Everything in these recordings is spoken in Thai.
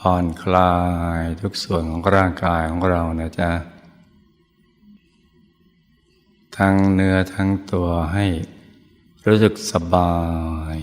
ผ่อนคลายทุกส่วนของร่างกายของเรานะจ๊ะ ทั้งเนื้อทั้งตัวให้รู้สึกสบาย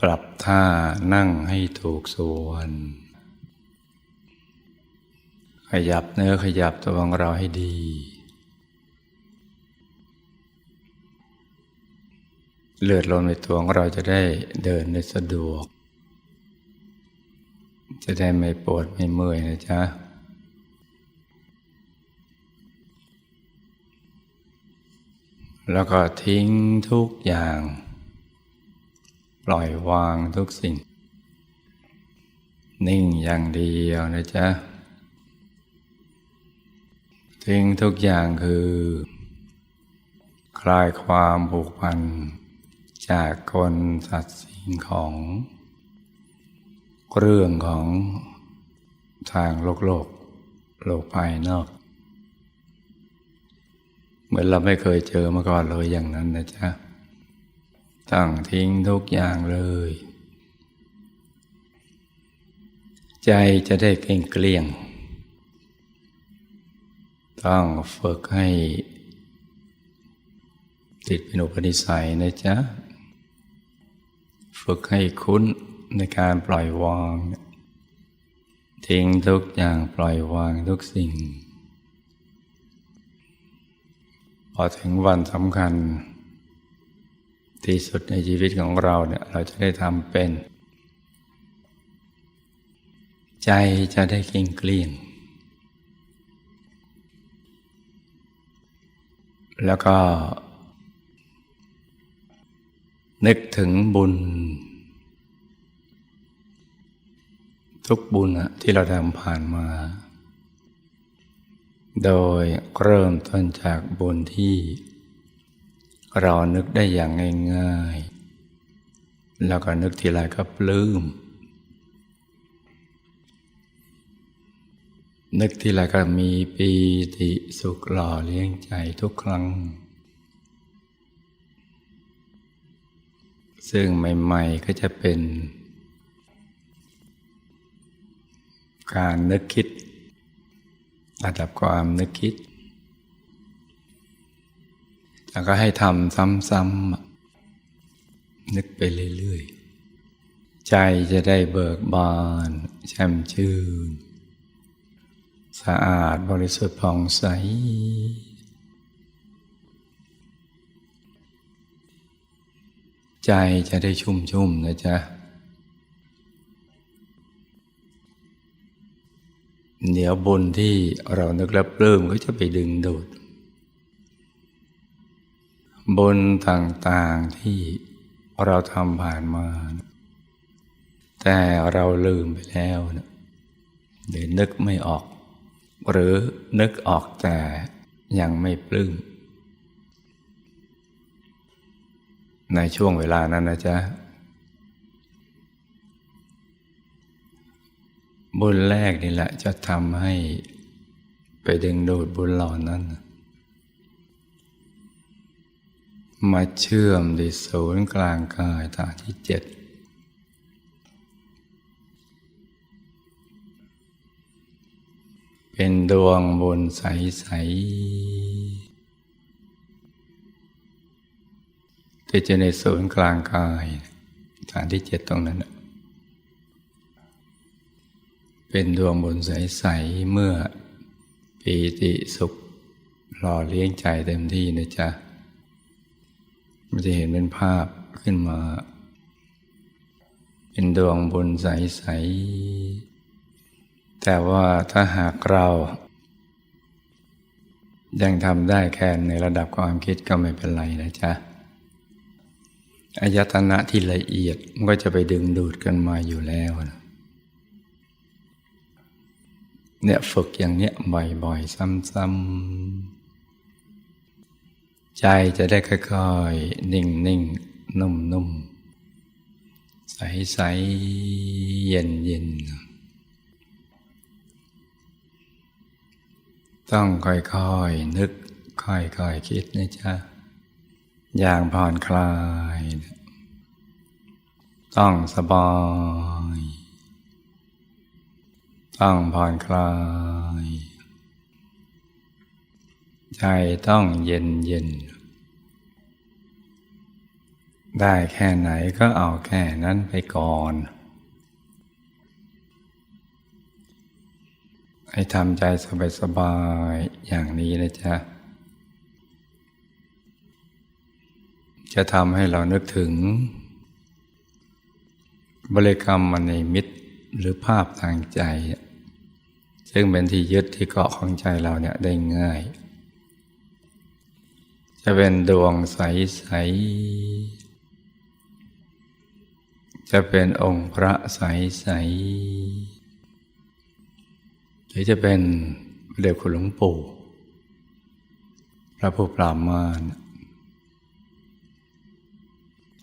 ปรับท่านั่งให้ถูกส่วน ขยับเนื้อขยับตัวของเราให้ดี เลือดลมในตัวของเราจะได้เดินได้สะดวก จะได้ไม่ปวดไม่เมื่อยนะจ๊ะแล้วก็ทิ้งทุกอย่าง ปล่อยวางทุกสิ่ง นิ่งอย่างเดียวนะจ๊ะ ทิ้งทุกอย่างคือ คลายความผูกพัน จากคนสัตว์สิ่งของ เรื่องของทางโลกโลก โลกภายนอก เหมือนเราไม่เคยเจอมาก่อนเลยอย่างนั้นนะจ๊ะตั้งทิ้งทุกอย่างเลย ใจจะได้เกลี้ยงเกลี้ยง ต้องฝึกให้ติดเป็นอุปนิสัยนะจ๊ะ ฝึกให้คุ้นในการปล่อยวาง ทิ้งทุกอย่างปล่อยวางทุกสิ่ง พอถึงวันสำคัญ ที่สุดในชีวิตของเราเนี่ยเราจะได้ทำเป็น ใจจะได้เกลี้ยงเกลี้ยงแล้วก็ นึกถึงบุญ ทุกบุญอะที่เราทำผ่านมา โดยเริ่มต้นจากบุญที่ เรานึกได้อย่างง่ายๆ แล้วก็นึกทีไรก็ปลื้ม นึกทีไรก็มีปีติสุขหล่อเลี้ยงใจทุกครั้ง ซึ่งใหม่ ๆ ก็จะเป็น การนึกคิดระดับความนึกคิด แล้วก็ให้ทำซ้ำๆ นึกไปเรื่อยๆ ใจจะได้เบิกบานแช่มชื่น สะอาดบริสุทธิ์ผ่องใส ใจจะได้ชุ่มๆนะจ๊ะ เดี๋ยวบุญที่เรานึกแล้วปลื้มก็จะไปดึงดูดบุญต่างๆที่เราทำผ่านมา แต่เราลืมไปแล้วนะหรือนึกไม่ออก หรือนึกออกแต่ยังไม่ปลื้ม ในช่วงเวลานั้นนะจ๊ะ บุญแรกนี่แหละจะทำให้ไปดึงดูดบุญเหล่านั้น มาเชื่อมที่ศูนย์กลางกายฐานที่เจ็ดเป็นดวงบุญใสๆ ที่จะในศูนย์กลางกายฐานที่เจ็ดตรงนั้น เป็นดวงบุญใส ๆ เมื่อปีติสุขหล่อเลี้ยงใจเต็มที่นะจ๊ะ มันจะเห็นเป็นภาพขึ้นมา เป็นดวงบุญใส ๆ แต่ว่าถ้าหากเรายังทำได้แค่ในระดับความคิดก็ไม่เป็นไรนะจ๊ะ อายตนะที่ละเอียดมันก็จะไปดึงดูดกันมาอยู่แล้วเนี่ยฝึกอย่างเนี้ยบ่อยๆ ซ้ำๆ ใจจะได้ค่อยๆ นิ่งๆนุ่มๆ ใสๆ เย็นๆ ต้องค่อยๆ นึก ค่อยๆ คิดนะจ๊ะ อย่างผ่อนคลาย ต้องสบาย ต้องผ่อนคลาย ใจต้องเย็นเย็น ได้แค่ไหนก็เอาแค่นั้นไปก่อนให้ทำใจสบายๆอย่างนี้นะจ๊ะ จะทำให้เรานึกถึง บริกรรมมณีมิตรหรือภาพทางใจ ซึ่งเป็นที่ยึดที่เกาะของใจเราเนี่ยได้ง่าย จะเป็นดวงใส ๆ จะเป็นองค์พระใส ๆ หรือจะเป็นเดชคุณหลวงปู่พระผู้ปรามาร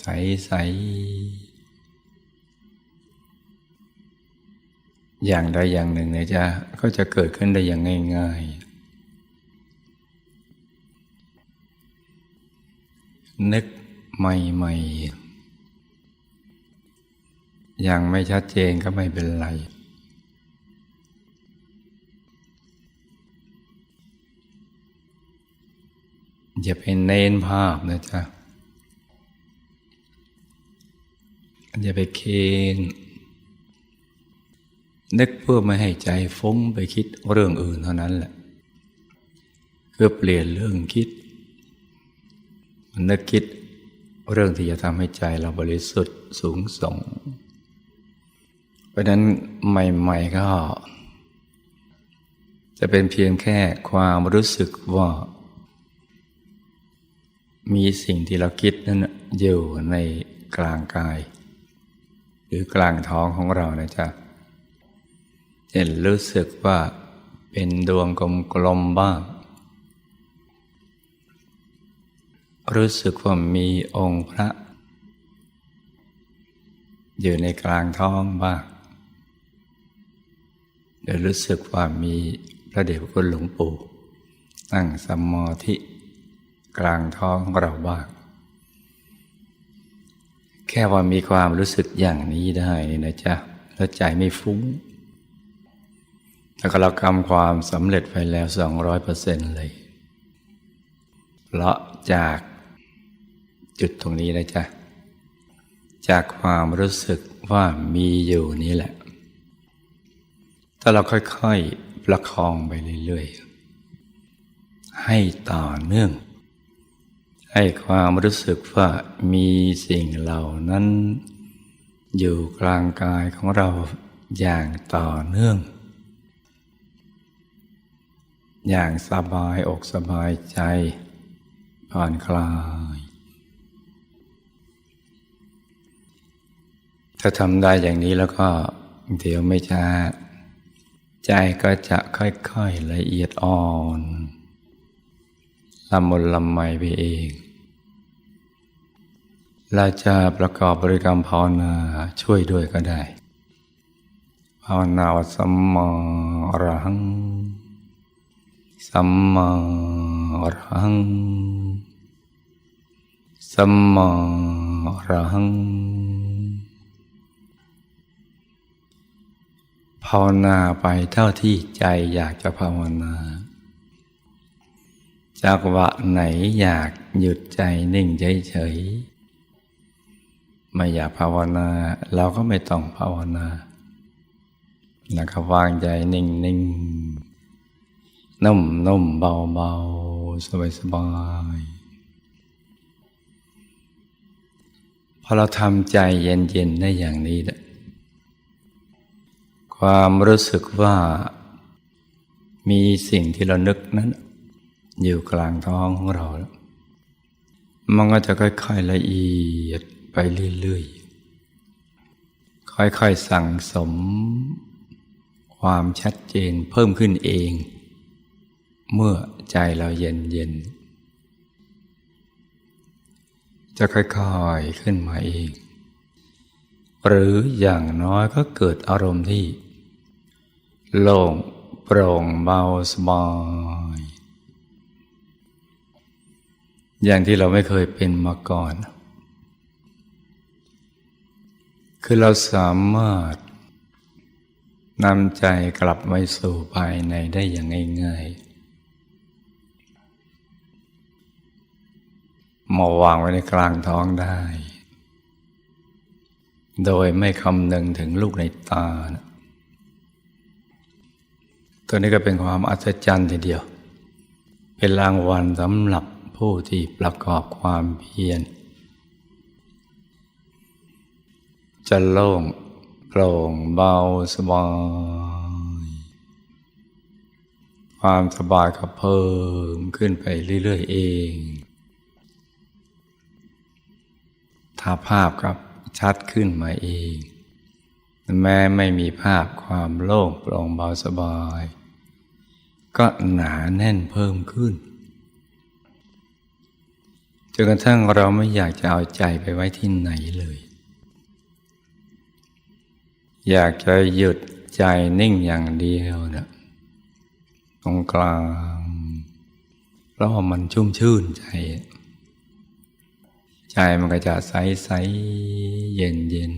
ใสๆอย่างใดอย่างหนึ่งเนี่ยจะก็จะเกิดขึ้นได้อย่างง่าย ๆ นึกใหม่ๆ ยังไม่ชัดเจนก็ไม่เป็นไร อย่าไปเน้นภาพนะจ๊ะ อย่าไปเคนนึกเพื่อไม่ให้ใจฟุ้งไปคิดเรื่องอื่นเท่านั้นแหละเพื่อเปลี่ยนเรื่องคิด มันนึกคิดเรื่องที่จะทำให้ใจเราบริสุทธิ์สูงส่ง เพราะนั้นใหม่ๆก็ จะเป็นเพียงแค่ความรู้สึกว่า มีสิ่งที่เราคิดนั้นอยู่ในกลางกาย หรือกลางท้องของเรานะจ๊ะเห็นรู้สึกว่าเป็นดวงกลมๆบ้าง รู้สึกว่ามีองค์พระ อยู่ในกลางท้องบ้างเดี๋ยวรู้สึกว่ามีพระเดชพระคุณหลวงปู่นั่งสมาธิกลางท้องของเราบ้าง แค่ว่ามีความรู้สึกอย่างนี้ได้นะจ๊ะแล้วใจไม่ฟุ้งแล้วก็เรากำความสำเร็จไปแล้วสองร้อยเปอร์เซ็นต์เลย เพราะจากจุดตรงนี้นะจ๊ะ จากความรู้สึกว่ามีอยู่นี้แหละ ถ้าเราค่อยๆ ประคองไปเรื่อยๆ ให้ต่อเนื่อง ให้ความรู้สึกว่ามีสิ่งเหล่านั้น อยู่กลางกายของเราอย่างต่อเนื่อง อย่างสบายอกสบายใจผ่อนคลาย ถ้าทำได้อย่างนี้แล้วก็เดี๋ยวไม่ช้าใจก็จะค่อยๆละเอียดอ่อนละมุนละไมไปเอง เราจะประกอบบริกรรมภาวนาช่วยด้วยก็ได้ ภาวนาวสัมมาอรหัง สัมมาอรหัง สัมมาอรหัง ภาวนาไปเท่าที่ใจอยากจะภาวนาจากวะไหนอยากหยุดใจนิ่งเฉยๆ ไม่อยากภาวนา เราก็ไม่ต้องภาวนาแล้วก็วางใจนิ่งๆนุ่มนุ่มเบาเบาสบายสบายพอเราทำใจเย็นๆได้อย่างนี้แหละความรู้สึกว่ามีสิ่งที่เรานึกนั้น อยู่กลางท้องของเรา มันก็จะค่อยๆละเอียด ไปเรื่อยๆ ค่อยๆสั่งสม ความชัดเจนเพิ่มขึ้นเอง เมื่อใจเราเย็นๆจะค่อยๆขึ้นมาเอง หรืออย่างน้อยก็เกิดอารมณ์ที่ โล่งโปร่งเบาสบาย อย่างที่เราไม่เคยเป็นมาก่อน คือเราสามารถนำใจกลับไปสู่ภายในได้อย่างง่ายๆมาวางไว้ในกลางท้องได้ โดยไม่คำนึงถึงลูกในตานะตัวนี้ก็เป็นความอัศจรรย์ทีเดียว เป็นรางวัลสำหรับผู้ที่ประกอบความเพียร จะโล่งโปร่งเบาสบาย ความสบายก็เพิ่มขึ้นไปเรื่อยๆเอง ถ้าภาพกับชัดขึ้นมาเอง แม้ไม่มีภาพความโล่งโปร่งเบาสบาย ก็หนาแน่นเพิ่มขึ้นจนกระทั่งเราไม่อยากจะเอาใจไปไว้ที่ไหนเลย อยากจะหยุดใจนิ่งอย่างเดียวนะตรงกลางเพราะว่ามันชุ่มชื่นใจ ใจมันก็จะใสใสเย็นเย็น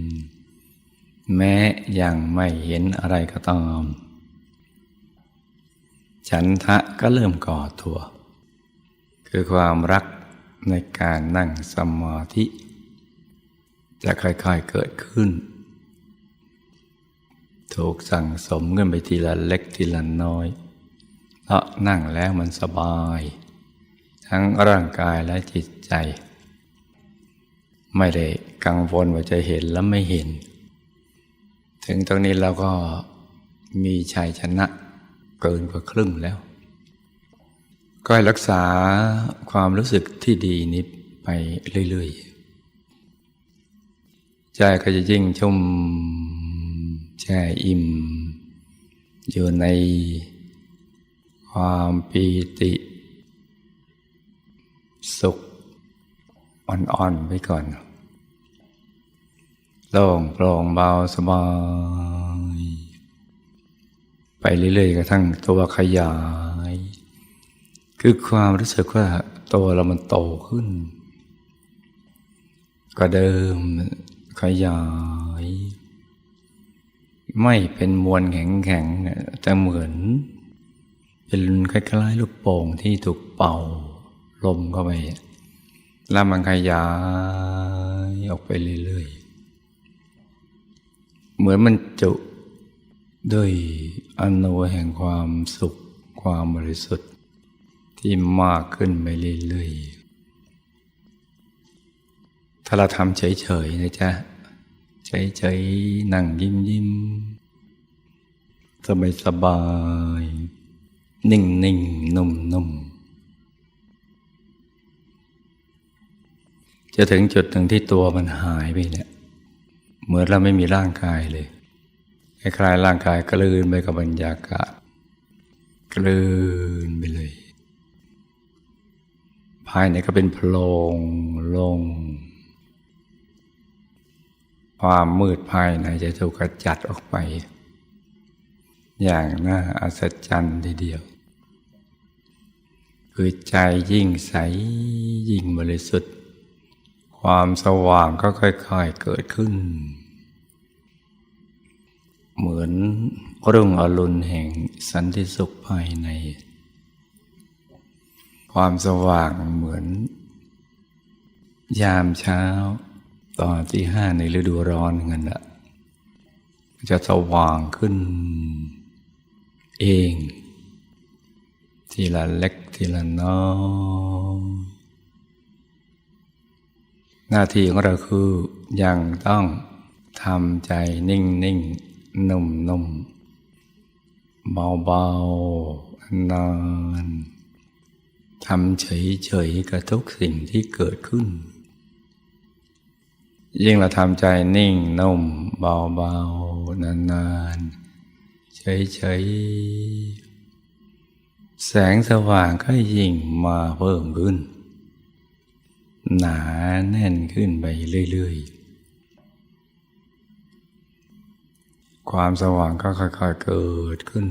แม้ยังไม่เห็นอะไรก็ตามฉันทะก็เริ่มก่อตัว คือความรักในการนั่งสมาธิ จะค่อยๆเกิดขึ้น ถูกสั่งสมขึ้นไปทีละเล็กทีละน้อยเพราะนั่งแล้วมันสบาย ทั้งร่างกายและจิตใจ ไม่ได้กังวลว่าจะเห็นและไม่เห็น ถึงตรงนี้เราก็มีชัยชนะเกินกว่าครึ่งแล้ว ก็รักษาความรู้สึกที่ดีนี้ไปเรื่อยๆ ใจก็จะยิ่งชุ่ม แช่อิ่ม อยู่ในความปีติ สุขอ่อนๆไปก่อนโล่งโปร่งเบาสบาย ไปเรื่อยๆกระทั่งตัวขยาย คือความรู้สึกว่าตัวเรามันโตขึ้นก็เดิมขยาย ไม่เป็นมวลแข็งๆจะเหมือนเป็นคล้ายๆลูกโป่งที่ถูกเป่าลมเข้าไปแล้วมันขยายออกไปเรื่อยๆ เหมือนมันจุด้วยอนุแห่งความสุขความบริสุทธิ์ ที่มากขึ้นไปเรื่อยๆ ถ้าเราทำเฉยๆนะจ๊ะ เฉยๆนั่งยิ้มยิ้มสบายสบาย นิ่งนิ่งนุ่มนุ่มจะถึงจุดหนึ่งที่ตัวมันหายไปเนี่ยเหมือนเราไม่มีร่างกายเลยคล้ายๆร่างกายกลืนไปกับบรรยากาศกลืนไปเลย ภายในก็เป็นโพรงลง ความมืดภายในจะถูกกระจัดออกไป อย่างน่าอัศจรรย์ทีเดียว คือใจยิ่งใสยิ่งบริสุทธิ์ ความสว่างก็ค่อยๆเกิดขึ้น เหมือนรุ่งอรุณแห่งสันติสุขภายใน ความสว่างเหมือน ยามเช้า ตอนที่ห้าในฤดูร้อนเงินละจะสว่างขึ้นเอง ทีละเล็กทีละน้อยหน้าที่ของเราคือยังต้องทำใจนิ่งนิ่งนุ่มนุ่มเบาเบานานทำเฉยๆกับทุกสิ่งที่เกิดขึ้น ยิ่งเราทำใจนิ่งนุ่มเบาๆ นานๆ เฉยๆ แสงสว่างก็ยิ่งมาเพิ่มขึ้น หนาแน่นขึ้นไปเรื่อยๆ ความสว่างก็ค่อยๆเกิดขึ้น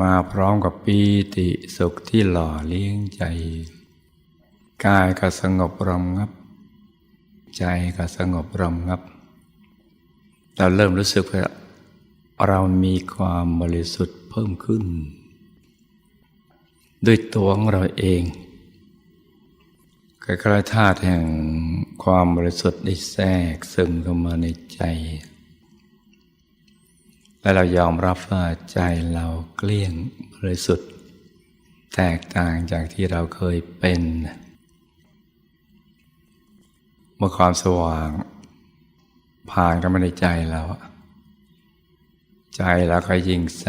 มาพร้อมกับปีติสุขที่หล่อเลี้ยงใจ กายก็สงบรมงับ ใจก็สงบรมงับ เราเริ่มรู้สึกว่าเรามีความบริสุทธิ์เพิ่มขึ้น ด้วยตัวของเราเองคล้ายๆธาตุแห่งความบริสุทธิ์ได้แทรกซึมเข้ามาในใจ และเรายอมรับว่าใจเราเกลี้ยงบริสุทธิ์ แตกต่างจากที่เราเคยเป็นเมื่อความสว่าง ผ่านเข้ามาในใจเราอะใจเราก็ยิ่งใส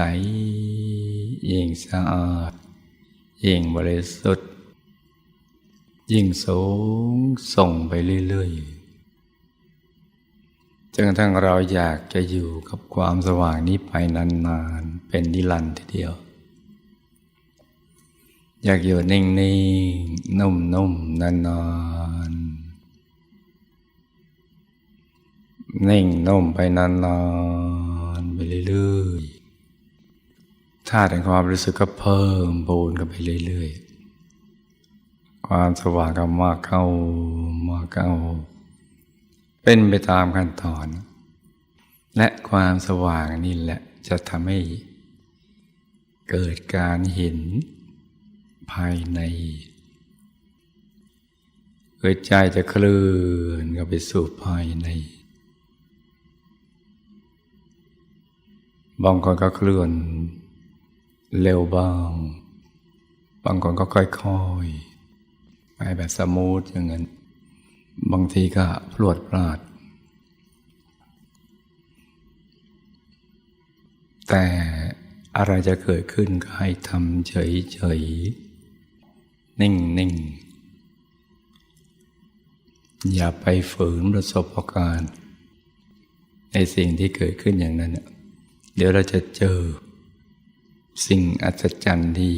ยิ่งสะอาด ยิ่งบริสุทธิ์ ยิ่งสูงส่งไปเรื่อยๆจนกระทั่งเราอยากจะอยู่กับความสว่างนี้ไปนานๆ เป็นนิรันดร์ทีเดียว อยากอยู่นิ่งๆ นุ่มๆนาน นิ่งนุ่มไปนานๆไปเรื่อยๆธาตุแห่งความรู้สึกก็เพิ่มบูนกันไปเรื่อยๆ ความสว่างก็มากเข้ามากเข้า เป็นไปตามขั้นตอน และความสว่างนี่แหละจะทำให้เกิดการเห็นภายในเกิดใจจะเคลื่อนเข้าไปสู่ภายใน บางคนก็เคลื่อน เร็วบ้าง บางคนก็ค่อยๆไปแบบสมูทอย่างนั้น บางทีก็พลวดพลาด แต่อะไรจะเกิดขึ้นก็ให้ทำเฉยๆ นิ่งๆ อย่าไปฝืนประสบการณ์ ในสิ่งที่เกิดขึ้นอย่างนั้นน่ะ เดี๋ยวเราจะเจอ สิ่งอัศจรรย์ที่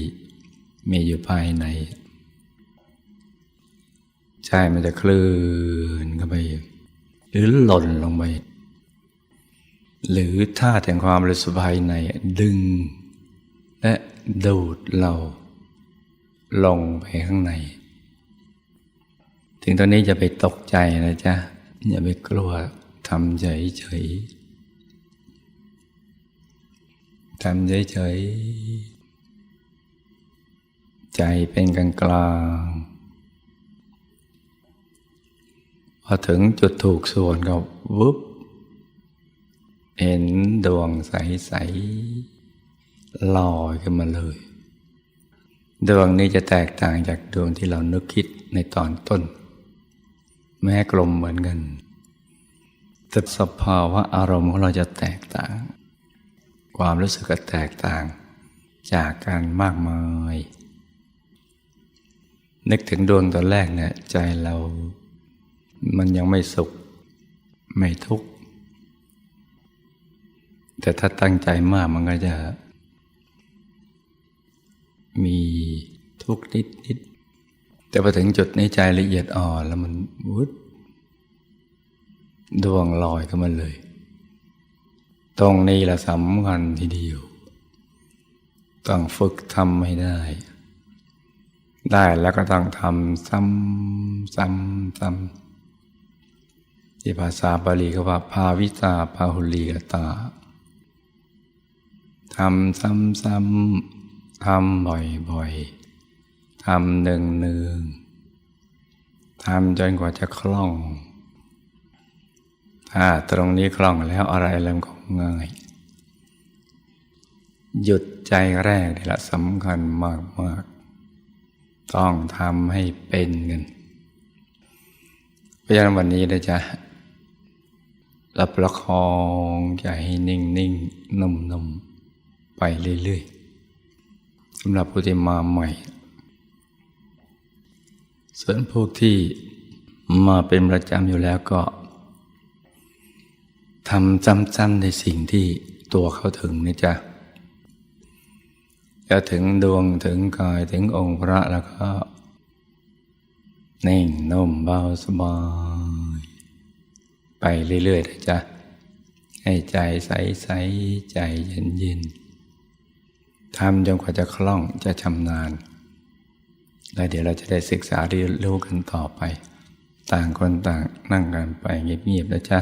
มีอยู่ภายในใจมันจะเคลื่อนเข้าไป หรือหล่นลงไปหรือท่าแห่งความบริสุทธิ์ภายในดึง และดูดเราลงไปข้างใน ถึงตอนนี้จะไปตกใจนะจ๊ะ อย่าไปกลัวทำเฉยๆ ทำเฉยๆ ใจเป็นกลางกลางพอถึงจุดถูกส่วนก็วุบเห็นดวงใสๆลอยขึ้นมาเลย ดวงนี้จะแตกต่างจากดวงที่เรานึกคิดในตอนต้น แม้กลมเหมือนกันแต่สภาวะอารมณ์ของเราจะแตกต่าง ความรู้สึกก็แตกต่างจากการมากมาย นึกถึงดวงตอนแรกเนี่ยใจเรา มันยังไม่สุข ไม่ทุกข์ แต่ถ้าตั้งใจมากมันก็จะ มีทุกข์นิดนิดแต่พอถึงจุดในใจละเอียดอ่อนแล้วมันวุดดวงลอยขึ้นมาเลย ตรงนี้แหละสำคัญทีเดียว ต้องฝึกทำให้ได้ ได้แล้วก็ต้องทำซ้ำซ้ำซ้ำที่ภาษาบาลีก็ว่า ภาวิตาพาหุลีกตาทำซ้ำซ้ำทำบ่อยบ่อยทำหนึ่งหนึ่งทำจนกว่าจะคล่อง ถ้าตรงนี้คล่องแล้วอะไรเริ่มก็ ง่าย หยุดใจแรกนี่ละสำคัญมากมากต้องทำให้เป็นกันเพราะฉะนั้นวันนี้นะจ๊ะรับประคองใจให้นิ่งนิ่งนุ่มนุ่มไปเรื่อยๆสำหรับผู้ที่มาใหม่ ส่วนพวกที่มาเป็นประจำอยู่แล้วก็ ทำซ้ำๆในสิ่งที่ตัวเขาถึงนี่จ้ะจะถึงดวงถึงกายถึงองค์พระแล้วก็ นิ่งนุ่มเบาสบาย ไปเรื่อยๆนะจ๊ะ ให้ใจใสๆใจเย็นๆทำจนกว่าจะคล่องจะชำนาญ แล้วเดี๋ยวเราจะได้ศึกษาเรียนรู้กันต่อไป ต่างคนต่างนั่งกันไปเงียบๆนะจ๊ะ